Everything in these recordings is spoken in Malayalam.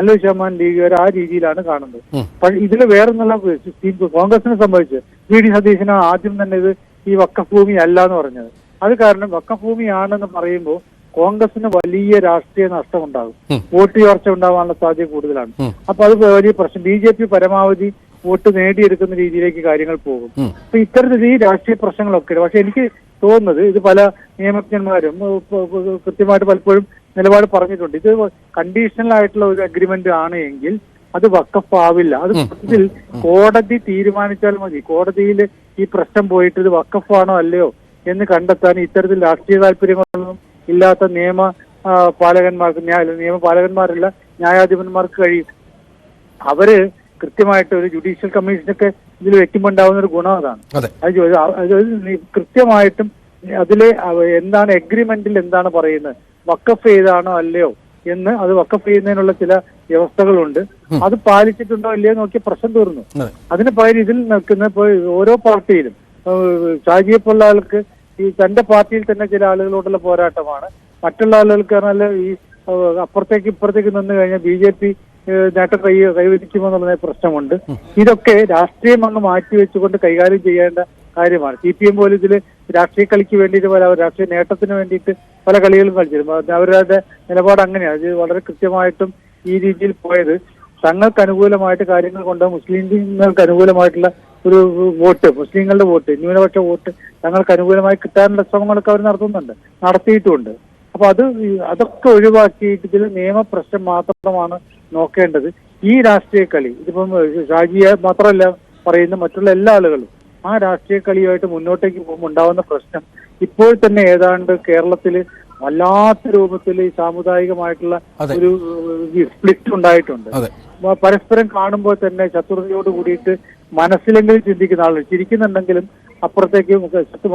നല്ലൊരു ശതമാനം ലീഗുകാർ ആ രീതിയിലാണ് കാണുന്നത്. പക്ഷേ ഇതിൽ വേറെ നല്ല കോൺഗ്രസിനെ സംബന്ധിച്ച് വി ഡി സതീശനാണ് ആദ്യം തന്നെ ഇത് ഈ വക്കഭൂമി അല്ല എന്ന് പറഞ്ഞത്. അത് കാരണം വക്കഭൂമിയാണെന്ന് പറയുമ്പോൾ കോൺഗ്രസിന് വലിയ രാഷ്ട്രീയ നഷ്ടം ഉണ്ടാകും വോട്ട് ചോർച്ച ഉണ്ടാവാനുള്ള സാധ്യത കൂടുതലാണ്. അപ്പൊ അത് വലിയ പ്രശ്നം. ബി ജെ പി പരമാവധി വോട്ട് നേടിയെടുക്കുന്ന രീതിയിലേക്ക് കാര്യങ്ങൾ പോകും. അപ്പൊ ഇത്തരത്തിൽ ഈ രാഷ്ട്രീയ പ്രശ്നങ്ങളൊക്കെ പക്ഷെ എനിക്ക് തോന്നുന്നത് ഇത് പല നിയമജ്ഞന്മാരും കൃത്യമായിട്ട് പലപ്പോഴും നിലപാട് പറഞ്ഞിട്ടുണ്ട്. ഇത് കണ്ടീഷണൽ ആയിട്ടുള്ള ഒരു അഗ്രിമെന്റ് ആണ് എങ്കിൽ അത് വക്കഫാവില്ല. അത് സത്യത്തിൽ കോടതി തീരുമാനിച്ചാൽ മതി. കോടതിയിൽ ഈ പ്രശ്നം പോയിട്ട് ഇത് വക്കഫാണോ അല്ലയോ എന്ന് കണ്ടെത്താൻ ഇത്തരത്തിൽ രാഷ്ട്രീയ താല്പര്യങ്ങളൊന്നും ഇല്ലാത്ത നിയമ പാലകന്മാർക്ക് നിയമ നിയമപാലകന്മാരല്ല ന്യായാധിപന്മാർക്ക് കഴിയും. അവർ കൃത്യമായിട്ട് ഒരു ജുഡീഷ്യൽ കമ്മീഷനൊക്കെ ഇതിൽ വെക്കുമ്പോണ്ടാവുന്ന ഒരു ഗുണം അതാണ്. അതെ. കൃത്യമായിട്ടും അതിലെ എന്താണ് എഗ്രിമെന്റിൽ എന്താണ് പറയുന്നത്? വക്കഫ് ചെയ്താണോ അല്ലയോ എന്ന് അത് വക്കഫ് ചെയ്യുന്നതിനുള്ള ചില വ്യവസ്ഥകളുണ്ട്. അത് പാലിച്ചിട്ടുണ്ടോ ഇല്ലയോ നോക്കി പ്രശ്നം തീർന്നു. അതിന് പകരം ഇതിൽ നിൽക്കുന്ന ഇപ്പോൾ ഓരോ പാർട്ടിയിലും ഷാജിയെ പോലുള്ള ആൾക്ക് ഈ തന്റെ പാർട്ടിയിൽ തന്നെ ചില ആളുകളോടുള്ള പോരാട്ടമാണ്. മറ്റുള്ള ആളുകൾക്ക് പറഞ്ഞാൽ ഈ അപ്പുറത്തേക്ക് ഇപ്പുറത്തേക്ക് നിന്ന് കഴിഞ്ഞാൽ ബി ജെ പി നേട്ടം കൈ കൈവരിക്കുമെന്നുള്ള പ്രശ്നമുണ്ട്. ഇതൊക്കെ രാഷ്ട്രീയം അങ്ങ് മാറ്റിവെച്ചുകൊണ്ട് കൈകാര്യം ചെയ്യേണ്ട കാര്യമാണ്. സി പി എം പോലും ഇതിൽ രാഷ്ട്രീയ കളിക്ക് വേണ്ടിയിട്ട് പല രാഷ്ട്രീയ നേട്ടത്തിന് വേണ്ടിയിട്ട് പല കളികളും കളിച്ചിരുന്നു. അവരുടെ നിലപാട് അങ്ങനെയാണ്. ഇത് വളരെ കൃത്യമായിട്ടും ഈ രീതിയിൽ പോയത്. തങ്ങൾക്ക് അനുകൂലമായിട്ട് കാര്യങ്ങൾ കൊണ്ട് മുസ്ലിങ്ങൾക്ക് അനുകൂലമായിട്ടുള്ള ഒരു വോട്ട് മുസ്ലിങ്ങളുടെ വോട്ട് ന്യൂനപക്ഷ വോട്ട് തങ്ങൾക്ക് അനുകൂലമായി കിട്ടാനുള്ള ശ്രമങ്ങളൊക്കെ അവർ നടത്തുന്നുണ്ട് നടത്തിയിട്ടുമുണ്ട്. അപ്പൊ അത് അതൊക്കെ ഒഴിവാക്കിയിട്ട് ഇതിൽ നിയമപ്രശ്നം മാത്രമാണ് നോക്കേണ്ടത്. ഈ രാഷ്ട്രീയ കളി ഇതിപ്പം ഷാജിയെ മാത്രമല്ല പറയുന്ന മറ്റുള്ള എല്ലാ ആളുകളും ആ രാഷ്ട്രീയ കളിയുമായിട്ട് മുന്നോട്ടേക്ക് പോകുമ്പോൾ ഉണ്ടാവുന്ന പ്രശ്നം ഇപ്പോൾ തന്നെ ഏതാണ്ട് കേരളത്തിൽ വല്ലാത്ത രൂപത്തിൽ ഈ സാമുദായികമായിട്ടുള്ള ഒരു സ്പ്ലിറ്റ് ഉണ്ടായിട്ടുണ്ട്. പരസ്പരം കാണുമ്പോൾ തന്നെ ശത്രുതയോട് കൂടിയിട്ട് മനസ്സിലെങ്കിലും ചിന്തിക്കുന്ന ആളുകൾ ചിരിക്കുന്നുണ്ടെങ്കിലും അപ്പുറത്തേക്ക്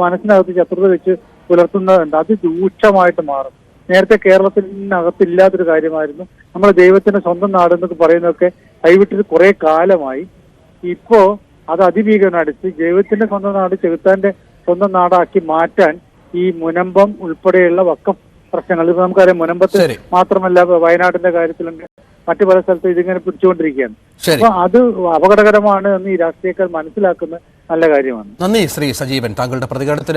മനസ്സിനകത്ത് ശത്രുത വെച്ച് പുലർത്തുന്നതുണ്ട്. അത് രൂക്ഷമായിട്ട് മാറും. നേരത്തെ കേരളത്തിനകത്തില്ലാത്തൊരു കാര്യമായിരുന്നു. നമ്മുടെ ദൈവത്തിന്റെ സ്വന്തം നാട് എന്നൊക്കെ പറയുന്നതൊക്കെ കൈവിട്ടിട്ട് കുറെ കാലമായി. ഇപ്പോ അത് അതിഭീകരനടിച്ച് ദൈവത്തിന്റെ സ്വന്തം നാട് ചെകുത്താന്റെ സ്വന്തം നാടാക്കി മാറ്റാൻ ഈ മുനമ്പം ഉൾപ്പെടെയുള്ള വക്കം പ്രശ്നങ്ങൾ. ഇപ്പൊ നമുക്കറിയാം മുനമ്പത്ത് മാത്രമല്ല വയനാടിന്റെ കാര്യത്തിലുണ്ട് മറ്റു പല സ്ഥലത്തും ഇതിങ്ങനെ പിടിച്ചുകൊണ്ടിരിക്കുകയാണ്. അപ്പൊ അത് അപകടകരമാണ് എന്ന് ഈ രാഷ്ട്രീയക്കാർ മനസ്സിലാക്കുന്ന നല്ല കാര്യമാണ്. നന്ദി ശ്രീ സജീവൻ. താങ്കളുടെ പ്രതികരണത്തിന്